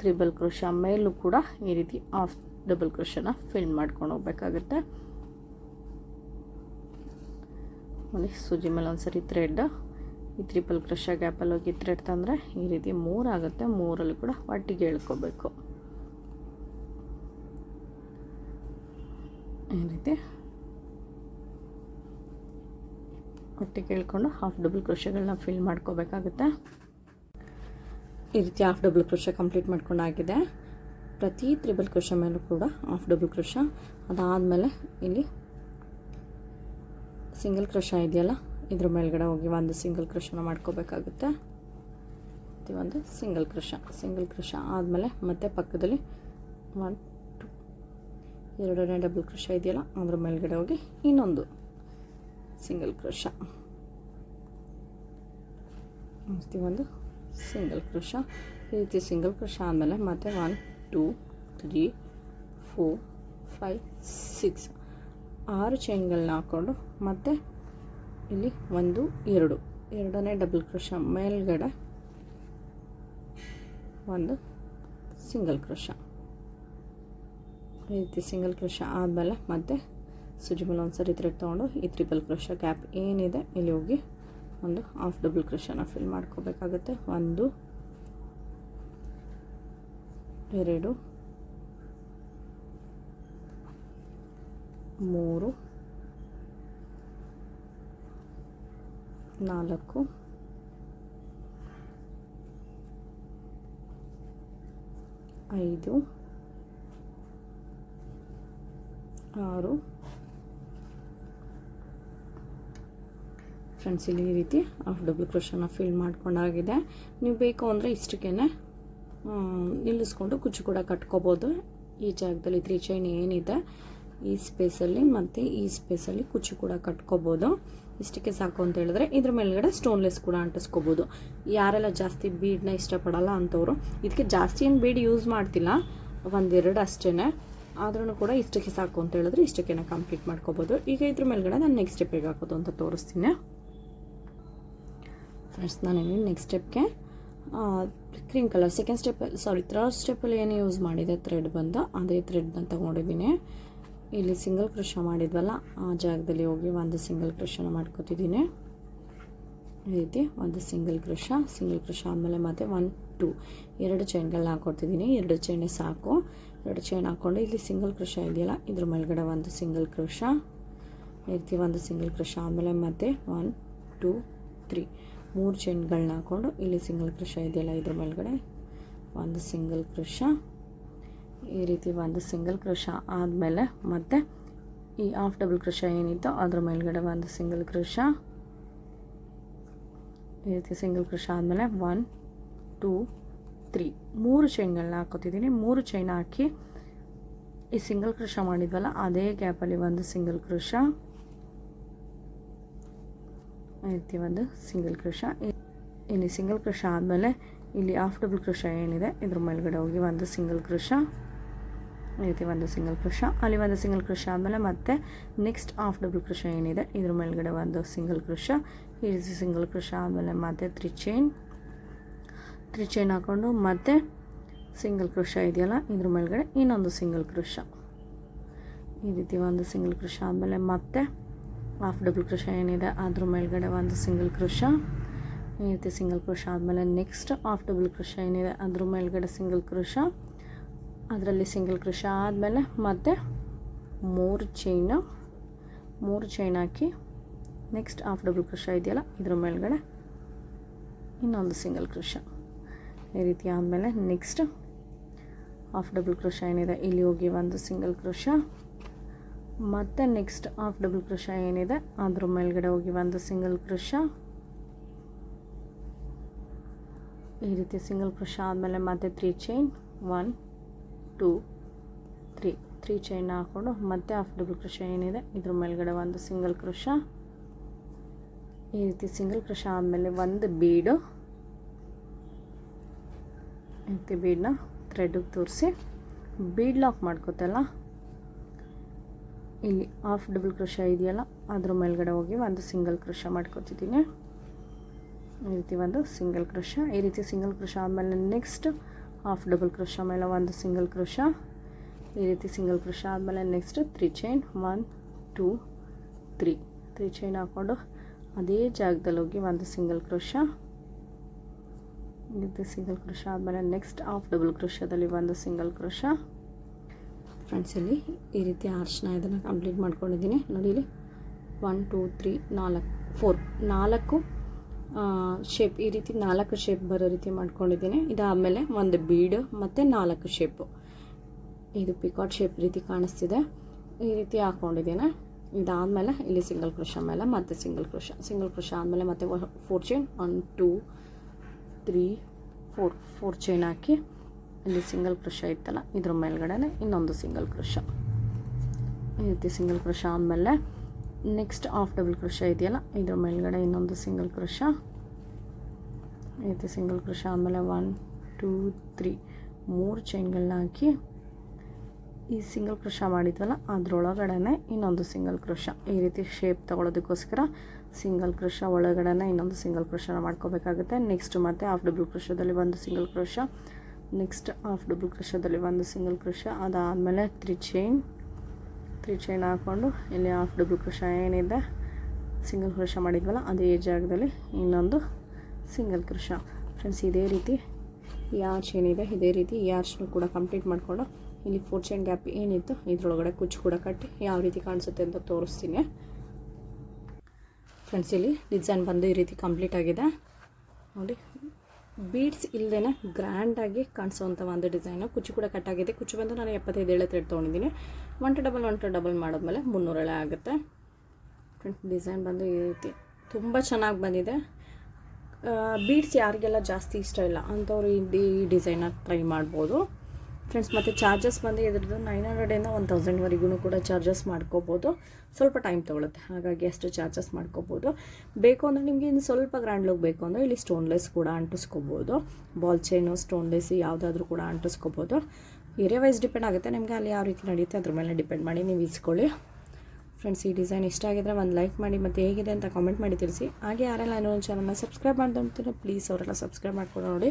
ತ್ರಿಬಲ್ ಕ್ರೋಶ ಮೇಲೂ ಕೂಡ ಈ ರೀತಿ ಹಾಫ್ ಡಬಲ್ ಕ್ರೋಶನ ಫಿಲ್ ಮಾಡ್ಕೊಂಡು ಹೋಗ್ಬೇಕಾಗುತ್ತೆ. ನೋಡಿ ಸೂಜಿ ಮೇಲೆ ಒಂದ್ಸರಿ ಥ್ರೆಡ್ ಈ ತ್ರಿಪಲ್ ಕ್ರಶ ಗ್ಯಾಪಲ್ಲಿ ಹೋಗಿ ಥ್ರೆಡ್ ತಂದರೆ ಈ ರೀತಿ ಮೂರಾಗುತ್ತೆ ಮೂರಲ್ಲಿ ಕೂಡ ಒಟ್ಟಿಗೆ ಹೇಳ್ಕೊಬೇಕು ಈ ರೀತಿ ಒಟ್ಟಿಗೆ ಹೇಳ್ಕೊಂಡು ಹಾಫ್ ಡಬಲ್ ಕ್ರೋಶಗಳನ್ನ ಫಿಲ್ ಮಾಡ್ಕೋಬೇಕಾಗುತ್ತೆ. ಈ ರೀತಿ ಹಾಫ್ ಡಬಲ್ ಕ್ರೋಶ ಕಂಪ್ಲೀಟ್ ಮಾಡ್ಕೊಂಡಾಗಿದೆ ಪ್ರತಿ ತ್ರಿಬಲ್ ಕ್ರೋಶ ಮೇಲೂ ಕೂಡ ಹಾಫ್ ಡಬಲ್ ಕ್ರೋಶ ಅದಾದಮೇಲೆ ಇಲ್ಲಿ ಸಿಂಗಲ್ ಕ್ರಷ ಇದೆಯಲ್ಲ ಇದ್ರ ಮೇಲ್ಗಡೆ ಹೋಗಿ ಒಂದು ಸಿಂಗಲ್ ಕ್ರೋಶನ ಮಾಡ್ಕೋಬೇಕಾಗುತ್ತೆ. ಒಂದು ಸಿಂಗಲ್ ಕ್ರೋಶ ಸಿಂಗಲ್ ಕ್ರೋಶ ಆದಮೇಲೆ ಮತ್ತೆ ಪಕ್ಕದಲ್ಲಿ ಒನ್ ಟು ಎರಡನೇ ಡಬಲ್ ಕ್ರೋಶ ಇದೆಯಲ್ಲ, ಅದ್ರ ಮೇಲ್ಗಡೆ ಹೋಗಿ ಇನ್ನೊಂದು ಸಿಂಗಲ್ ಕ್ರೋಶ. ಒಂದು ಸಿಂಗಲ್ ಕ್ರೋಶ. ಈ ರೀತಿ ಸಿಂಗಲ್ ಕ್ರಷ ಆದಮೇಲೆ ಮತ್ತೆ one two three four five six ಆರು ಚೈನ್ಗಳನ್ನ ಹಾಕ್ಕೊಂಡು ಮತ್ತು ಇಲ್ಲಿ ಒಂದು, ಎರಡು. ಎರಡನೇ ಡಬಲ್ ಕ್ರೋಶ ಮೇಲ್ಗಡೆ ಒಂದು ಸಿಂಗಲ್ ಕ್ರೋಶ ಈ ರೀತಿ ಸಿಂಗಲ್ ಕ್ರೋಶ ಆದಮೇಲೆ ಮತ್ತೆ ಸುಜಿ ಮೇಲೆ ಒಂದು ಸರಿ ಥ್ರೆಡ್ ತೊಗೊಂಡು ಈ ತ್ರಿಬಲ್ ಕ್ರೋಶ ಗ್ಯಾಪ್ ಏನಿದೆ, ಇಲ್ಲಿ ಹೋಗಿ ಒಂದು ಹಾಫ್ ಡಬಲ್ ಕ್ರೋಶನ ಫಿಲ್ ಮಾಡ್ಕೋಬೇಕಾಗುತ್ತೆ. ಒಂದು, ಎರಡು ಮೂರು, ನಾಲ್ಕು, ಐದು, ಆರು. ಫ್ರೆಂಡ್ಸ್ ಇಲ್ಲಿ ಈ ರೀತಿ ಹಾಫ್ ಡಬಲ್ ಕ್ರೋಶನ ಫಿಲ್ ಮಾಡ್ಕೊಂಡಾಗಿದೆ. ನೀವು ಬೇಕು ಅಂದರೆ ಇಷ್ಟಕ್ಕೇ ನಿಲ್ಲಿಸ್ಕೊಂಡು ಕುಚ್ಚು ಕೂಡ ಕಟ್ಕೋಬೋದು. ಈ ಜಾಗದಲ್ಲಿ ತ್ರೀ ಚೈನ್ ಏನಿದೆ ಈ ಸ್ಪೇಸಲ್ಲಿ ಮತ್ತು ಈ ಸ್ಪೇಸಲ್ಲಿ ಕುಚ್ಚು ಕೂಡ ಕಟ್ಕೋಬೋದು. ಇಷ್ಟಕ್ಕೆ ಸಾಕು ಅಂತ ಹೇಳಿದ್ರೆ ಇದ್ರ ಮೇಲ್ಗಡೆ ಸ್ಟೋನ್ಲೆಸ್ ಕೂಡ ಅಂಟಿಸ್ಕೋಬೋದು. ಯಾರೆಲ್ಲ ಜಾಸ್ತಿ ಬೀಡ್ನ ಇಷ್ಟಪಡಲ್ಲ ಅಂಥವ್ರು ಇದಕ್ಕೆ ಜಾಸ್ತಿ ಏನು ಬೀಡ್ ಯೂಸ್ ಮಾಡ್ತಿಲ್ಲ, ಒಂದೆರಡು ಅಷ್ಟೇ ಆದ್ರೂ ಕೂಡ ಇಷ್ಟಕ್ಕೆ ಸಾಕು ಅಂತ ಹೇಳಿದ್ರೆ ಇಷ್ಟಕ್ಕೆ ಕಂಪ್ಲೀಟ್ ಮಾಡ್ಕೋಬೋದು. ಈಗ ಇದ್ರ ಮೇಲ್ಗಡೆ ನಾನು ನೆಕ್ಸ್ಟ್ ಸ್ಟೆಪ್ ಹೇಗೆ ಹಾಕೋದು ಅಂತ ತೋರಿಸ್ತೀನಿ. ಫ್ರೆಂಡ್ಸ್ ನಾನು next ಸ್ಟೆಪ್ಗೆ cream colour second step sorry third ಸ್ಟೆಪ್ಪಲ್ಲಿ ಏನು ಯೂಸ್ ಮಾಡಿದೆ? ಥ್ರೆಡ್ ಬಂದು, ಅದೇ ಥ್ರೆಡ್ನ ತೊಗೊಂಡಿದ್ದೀನಿ. ಇಲ್ಲಿ ಸಿಂಗಲ್ ಕೃಷ ಮಾಡಿದ್ವಲ್ಲ, ಆ ಜಾಗದಲ್ಲಿ ಹೋಗಿ ಒಂದು ಸಿಂಗಲ್ ಕೃಷನ ಮಾಡ್ಕೋತಿದ್ದೀನಿ. ಈ ರೀತಿ ಒಂದು ಸಿಂಗಲ್ ಕೃಷ ಸಿಂಗಲ್ ಕೃಷ ಆದಮೇಲೆ ಮತ್ತೆ ಒನ್ ಟು ಎರಡು ಚೈನ್ಗಳನ್ನ ಹಾಕೊಡ್ತಿದ್ದೀನಿ. ಎರಡು ಚೈನೇ ಸಾಕು. ಎರಡು ಚೈನ್ ಹಾಕ್ಕೊಂಡು ಇಲ್ಲಿ ಸಿಂಗಲ್ ಕೃಷ ಇದೆಯಲ್ಲ, ಇದ್ರ ಮೇಲ್ಗಡೆ ಒಂದು ಸಿಂಗಲ್ ಕೃಷ. ಈ ರೀತಿ ಒಂದು ಸಿಂಗಲ್ ಕೃಷ ಆದಮೇಲೆ ಮತ್ತೆ ಒನ್ ಟೂ ತ್ರೀ ಮೂರು ಚೈನ್ಗಳನ್ನ ಹಾಕ್ಕೊಂಡು ಇಲ್ಲಿ ಸಿಂಗಲ್ ಕೃಷ ಇದೆಯಲ್ಲ, ಇದ್ರ ಮೇಲ್ಗಡೆ ಒಂದು ಸಿಂಗಲ್ ಕೃಷ. ಈ ರೀತಿ ಒಂದು ಸಿಂಗಲ್ ಕೃಷ ಆದಮೇಲೆ ಮತ್ತೆ ಈ ಹಾಫ್ ಡಬಲ್ ಕೃಷ ಏನಿತ್ತು ಅದ್ರ ಮೇಲ್ಗಡೆ ಒಂದು ಸಿಂಗಲ್ ಕೃಷ ಈ ರೀತಿ ಸಿಂಗಲ್ ಕೃಷ ಆದಮೇಲೆ ಒನ್ ಟೂ ತ್ರೀ ಮೂರು ಚೈನ್ಗಳನ್ನ ಹಾಕೋತಿದ್ದೀನಿ. ಮೂರು ಚೈನ್ ಹಾಕಿ ಈ ಸಿಂಗಲ್ ಕೃಷ ಮಾಡಿದ್ವಲ್ಲ, ಅದೇ ಗ್ಯಾಪಲ್ಲಿ ಒಂದು ಸಿಂಗಲ್ ಕೃಷ ಈ ರೀತಿ ಒಂದು ಸಿಂಗಲ್ ಕೃಷ ಇಲ್ಲಿ ಸಿಂಗಲ್ ಕೃಷ ಆದಮೇಲೆ ಇಲ್ಲಿ ಹಾಫ್ ಡಬಲ್ ಕೃಷ ಏನಿದೆ, ಇದ್ರ ಮೇಲ್ಗಡೆ ಹೋಗಿ ಒಂದು ಸಿಂಗಲ್ ಈ ರೀತಿ ಒಂದು ಸಿಂಗಲ್ ಕೃಷ. ಅಲ್ಲಿ ಒಂದು ಸಿಂಗಲ್ ಕೃಷ ಆದಮೇಲೆ ಮತ್ತೆ ನೆಕ್ಸ್ಟ್ ಹಾಫ್ ಡಬಲ್ ಕೃಷ ಏನಿದೆ, ಇದ್ರ ಮೇಲ್ಗಡೆ ಒಂದು ಸಿಂಗಲ್ ಕೃಷ. ಈ ಸಿಂಗಲ್ ಕೃಷ ಆದಮೇಲೆ ಮತ್ತೆ ತ್ರೀ ಚೈನ್ ತ್ರೀ ಚೈನ್ ಹಾಕ್ಕೊಂಡು ಮತ್ತೆ ಸಿಂಗಲ್ ಕೃಷ ಇದೆಯಲ್ಲ, ಇದ್ರ ಮೇಲ್ಗಡೆ ಇನ್ನೊಂದು ಸಿಂಗಲ್ ಕೃಷ. ಈ ರೀತಿ ಒಂದು ಸಿಂಗಲ್ ಕೃಷ ಆದಮೇಲೆ ಮತ್ತೆ ಹಾಫ್ ಡಬಲ್ ಕೃಷ ಏನಿದೆ, ಅದ್ರ ಮೇಲ್ಗಡೆ ಒಂದು ಸಿಂಗಲ್ ಕೃಷ. ಈ ರೀತಿ ಸಿಂಗಲ್ ಕೃಷ ಆದಮೇಲೆ ನೆಕ್ಸ್ಟ್ ಹಾಫ್ ಡಬಲ್ ಕೃಷ ಏನಿದೆ, ಅದ್ರ ಮೇಲ್ಗಡೆ ಸಿಂಗಲ್ ಕೃಷ. ಅದರಲ್ಲಿ ಸಿಂಗಲ್ ಕೃಷ ಆದಮೇಲೆ ಮತ್ತೆ ಮೂರು ಚೈನ ಮೂರು ಚೈನ್ ಹಾಕಿ ನೆಕ್ಸ್ಟ್ ಹಾಫ್ ಡಬಲ್ ಕೃಷ ಇದೆಯಲ್ಲ, ಇದ್ರ ಮೇಲ್ಗಡೆ ಇನ್ನೊಂದು ಸಿಂಗಲ್ ಕೃಷ. ಈ ರೀತಿ ಆದಮೇಲೆ ನೆಕ್ಸ್ಟ್ ಹಾಫ್ ಡಬಲ್ ಕೃಷ ಏನಿದೆ, ಇಲ್ಲಿ ಹೋಗಿ ಒಂದು ಸಿಂಗಲ್ ಕೃಷ. ಮತ್ತು ನೆಕ್ಸ್ಟ್ ಹಾಫ್ ಡಬಲ್ ಕೃಷ ಏನಿದೆ, ಅದ್ರ ಮೇಲ್ಗಡೆ ಹೋಗಿ ಒಂದು ಸಿಂಗಲ್ ಕೃಷ. ಈ ರೀತಿ ಸಿಂಗಲ್ ಕೃಷ ಆದಮೇಲೆ ಮತ್ತೆ three chain one two three three chain ಹಾಕ್ಕೊಂಡು ಮತ್ತೆ ಹಾಫ್ ಡಬಲ್ ಕ್ರೋಶ ಏನಿದೆ, ಇದ್ರ ಮೇಲ್ಗಡೆ ಒಂದು ಸಿಂಗಲ್ ಕ್ರೋಶ ಈ ರೀತಿ ಸಿಂಗಲ್ ಕ್ರೋಶ ಆದಮೇಲೆ ಒಂದು ಬೀಡು ರೀತಿ ಬೀಡನ್ನ ಥ್ರೆಡ್ಗೆ ತೋರಿಸಿ ಬೀಡ್ ಲಾಕ್ ಮಾಡ್ಕೋತಲ್ಲ ಇಲ್ಲಿ ಹಾಫ್ ಡಬಲ್ ಕ್ರೋಶ ಇದೆಯಲ್ಲ, ಅದ್ರ ಮೇಲ್ಗಡೆ ಹೋಗಿ ಒಂದು ಸಿಂಗಲ್ ಕ್ರೋಶ ಮಾಡ್ಕೋತಿದ್ದೀನಿ. ಈ ರೀತಿ ಒಂದು ಸಿಂಗಲ್ ಕ್ರೋಶ ಈ ರೀತಿ ಸಿಂಗಲ್ ಕ್ರೋಶ ಆದಮೇಲೆ ನೆಕ್ಸ್ಟ್ ಹಾಫ್ ಡಬಲ್ ಕ್ರೋಶ ಮೇಲೆ ಒಂದು ಸಿಂಗಲ್ ಕ್ರೋಶ ಈ ರೀತಿ ಸಿಂಗಲ್ ಕ್ರೋಶ ಆದಮೇಲೆ next three chain one two three three chain ಹಾಕ್ಕೊಂಡು ಅದೇ ಜಾಗದಲ್ಲಿ ಹೋಗಿ ಒಂದು ಸಿಂಗಲ್ ಕ್ರೋಶ ಈ ರೀತಿ ಸಿಂಗಲ್ ಕ್ರೋಶ ಆದಮೇಲೆ ನೆಕ್ಸ್ಟ್ ಹಾಫ್ ಡಬಲ್ ಕ್ರೋಶದಲ್ಲಿ ಒಂದು ಸಿಂಗಲ್ ಕ್ರೋಶ ಫ್ರೆಂಡ್ಸ್ ಇಲ್ಲಿ ಈ ರೀತಿ ಆರ್ಚ್ನ ಇದನ್ನು ಕಂಪ್ಲೀಟ್ ಮಾಡ್ಕೊಂಡಿದ್ದೀನಿ. ನೋಡಿ ಇಲ್ಲಿ ಒನ್ ಟೂ ತ್ರೀ ನಾಲ್ಕು ಫೋರ್ ನಾಲ್ಕು ಶೇಪ್ ಈ ರೀತಿ ನಾಲ್ಕು ಶೇಪ್ ಬರೋ ರೀತಿ ಮಾಡ್ಕೊಂಡಿದ್ದೀನಿ. ಇದಾದಮೇಲೆ ಒಂದು ಬೀಡ್ ಮತ್ತು ನಾಲ್ಕು ಶೇಪು ಇದು ಪಿಕಾಟ್ ಶೇಪ್ ರೀತಿ ಕಾಣಿಸ್ತಿದೆ. ಈ ರೀತಿ ಹಾಕ್ಕೊಂಡಿದ್ದೀನಿ ಇದಾದಮೇಲೆ ಇಲ್ಲಿ ಸಿಂಗಲ್ ಕ್ರೋಶ ಮೇಲೆ ಮತ್ತೆ ಸಿಂಗಲ್ ಕ್ರೋಶ ಸಿಂಗಲ್ ಕ್ರೋಶ ಆದಮೇಲೆ ಮತ್ತೆ four chain one two three four four chain ಹಾಕಿ ಇಲ್ಲಿ ಸಿಂಗಲ್ ಕ್ರೋಶ ಇತ್ತಲ್ಲ, ಇದ್ರ ಮೇಲ್ಗಡೆ ಇನ್ನೊಂದು ಸಿಂಗಲ್ ಕ್ರೋಶ ಈ ರೀತಿ ಸಿಂಗಲ್ ಕ್ರೋಶ ಆದಮೇಲೆ ನೆಕ್ಸ್ಟ್ ಆಫ್ ಡಬಲ್ ಕೃಷ ಇದೆಯಲ್ಲ? ಇದ್ರ ಮೇಲ್ಗಡೆ ಇನ್ನೊಂದು ಸಿಂಗಲ್ ಈ ರೀತಿ ಸಿಂಗಲ್ ಕೃಷ ಆಮೇಲೆ ಒನ್ ಟೂ ತ್ರೀ ಮೂರು ಚೈನ್ಗಳನ್ನ ಹಾಕಿ ಈ ಸಿಂಗಲ್ ಕೃಷ ಮಾಡಿದ್ವಲ್ಲ ಅದರೊಳಗಡೆ ಇನ್ನೊಂದು ಸಿಂಗಲ್ ಕೃಷ ಈ ರೀತಿ ಶೇಪ್ ತೊಗೊಳೋದಕ್ಕೋಸ್ಕರ ಸಿಂಗಲ್ ಕೃಷ ಒಳಗಡೆ ಇನ್ನೊಂದು ಸಿಂಗಲ್ ಕೃಷನ ಮಾಡ್ಕೋಬೇಕಾಗುತ್ತೆ. ನೆಕ್ಸ್ಟ್ ಮತ್ತೆ ಆಫ್ ಡಬಲ್ ಕೃಷದಲ್ಲಿ ಒಂದು single crochet next half double ಕೃಷದಲ್ಲಿ ಒಂದು ಸಿಂಗಲ್ ಕೃಷ ಅದಾದಮೇಲೆ ತ್ರೀ ಚೈನ್ ತ್ರೀ ಚೈನ್ ಹಾಕ್ಕೊಂಡು ಇಲ್ಲಿ ಹಾಫ್ ಡಬಲ್ ಕ್ರೋಶ ಏನಿದೆ ಸಿಂಗಲ್ ಕ್ರೋಶ ಮಾಡಿದ್ವಲ್ಲ, ಅದೇ ಜಾಗದಲ್ಲಿ ಇನ್ನೊಂದು ಸಿಂಗಲ್ ಕ್ರೋಶ ಫ್ರೆಂಡ್ಸ್ ಇದೇ ರೀತಿ ಈ ಆರ್ಚ್ ಏನಿದೆ ಇದೇ ರೀತಿ ಈ ಆರ್ಚ್ನು ಕೂಡ ಕಂಪ್ಲೀಟ್ ಮಾಡಿಕೊಂಡು ಇಲ್ಲಿ ಫೋರ್ ಚೈನ್ ಗ್ಯಾಪ್ ಏನಿತ್ತು, ಇದ್ರೊಳಗಡೆ ಕುಚ್ಚು ಕೂಡ ಕಟ್ಟಿ ಯಾವ ರೀತಿ ಕಾಣಿಸುತ್ತೆ ಅಂತ ತೋರಿಸ್ತೀನಿ. ಫ್ರೆಂಡ್ಸ್ ಇಲ್ಲಿ ಡಿಸೈನ್ ಬಂದು ಈ ರೀತಿ ಕಂಪ್ಲೀಟ್ ಆಗಿದೆ. ನೋಡಿ ಬೀಡ್ಸ್ ಇಲ್ಲದೇ ಗ್ರ್ಯಾಂಡಾಗಿ ಕಾಣಿಸುವಂಥ ಒಂದು ಡಿಸೈನು ಕುಚ್ಚು ಕೂಡ ಕಟ್ಟಾಗಿದೆ ಕುಚ್ಚು ಬಂದು ನಾನು ಎಪ್ಪತ್ತೈದು ಎಳೆ ಥ್ರೆಡ್ ತೊಗೊಂಡಿದ್ದೀನಿ. One two double one two double ಮಾಡಿದ್ಮೇಲೆ ಮುನ್ನೂರು ಎಳೆ ಆಗುತ್ತೆ. ಫ್ರೆಂಡ್ಸ್ ಡಿಸೈನ್ ಬಂದು ಈ ರೀತಿ ತುಂಬ ಚೆನ್ನಾಗಿ ಬಂದಿದೆ. ಬೀಡ್ಸ್ ಯಾರಿಗೆಲ್ಲ ಜಾಸ್ತಿ ಇಷ್ಟ ಇಲ್ಲ, ಅಂಥವ್ರು ಈ ಡಿಸೈನ ಟ್ರೈ ಮಾಡ್ಬೋದು. ಫ್ರೆಂಡ್ಸ್ ಮತ್ತು ಚಾರ್ಜಸ್ ಬಂದು ಇದ್ರದ್ದು ನೈನ್ ಹಂಡ್ರೆಡಿಂದ ಒನ್ ತೌಸಂಡ್ವರೆಗೂ ಕೂಡ ಚಾರ್ಜಸ್ ಮಾಡ್ಕೋಬೋದು. ಸ್ವಲ್ಪ ಟೈಮ್ ತೊಗೊಳುತ್ತೆ. ಹಾಗಾಗಿ ಅಷ್ಟು ಚಾರ್ಜಸ್ ಮಾಡ್ಕೋಬೋದು. ಬೇಕು ಅಂದರೆ ನಿಮಗೆ ಇನ್ನು ಸ್ವಲ್ಪ ಗ್ರ್ಯಾಂಡ್ ಲುಕ್ ಬೇಕು ಅಂದರೆ ಇಲ್ಲಿ ಸ್ಟೋನ್ಲೆಸ್ ಕೂಡ ಅಂಟಿಸ್ಕೋಬೋದು. ಬಾಲ್ ಚೈನು ಸ್ಟೋನ್ಲೆಸ್ ಯಾವುದಾದ್ರೂ ಕೂಡ ಅಂಟಿಸ್ಕೋಬೋದು. ಏರಿಯಾ ವೈಸ್ ಡಿಪೆಂಡ್ ಆಗುತ್ತೆ ನಿಮಗೆ ಅಲ್ಲಿ ಯಾವ ರೀತಿ ನಡೆಯುತ್ತೆ ಅದ್ರ ಮೇಲೆ ಡಿಪೆಂಡ್ ಮಾಡಿ ನೀವು ಇಸ್ಕೊಳ್ಳಿ. ಫ್ರೆಂಡ್ಸ್ ಈ ಡಿಸೈನ್ ಇಷ್ಟ ಆಗಿದ್ರೆ ಒಂದು ಲೈಕ್ ಮಾಡಿ ಮತ್ತು ಹೇಗಿದೆ ಅಂತ ಕಾಮೆಂಟ್ ಮಾಡಿ ತಿಳಿಸಿ. ಹಾಗೆ ಯಾರೆಲ್ಲ ಇನ್ನೊಂದು ಚಾನಲ್ನ ಸಬ್ಸ್ಕ್ರೈಬ್ ಮಾಡ್ದಂತೀರ ಪ್ಲೀಸ್ ಅವರೆಲ್ಲ ಸಬ್ಸ್ಕ್ರೈಬ್ ಮಾಡ್ಕೊಂಡು ನೋಡಿ.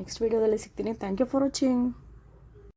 ನೆಕ್ಸ್ಟ್ ವೀಡಿಯೋದಲ್ಲಿ ಸಿಗ್ತೀನಿ. Thank you for watching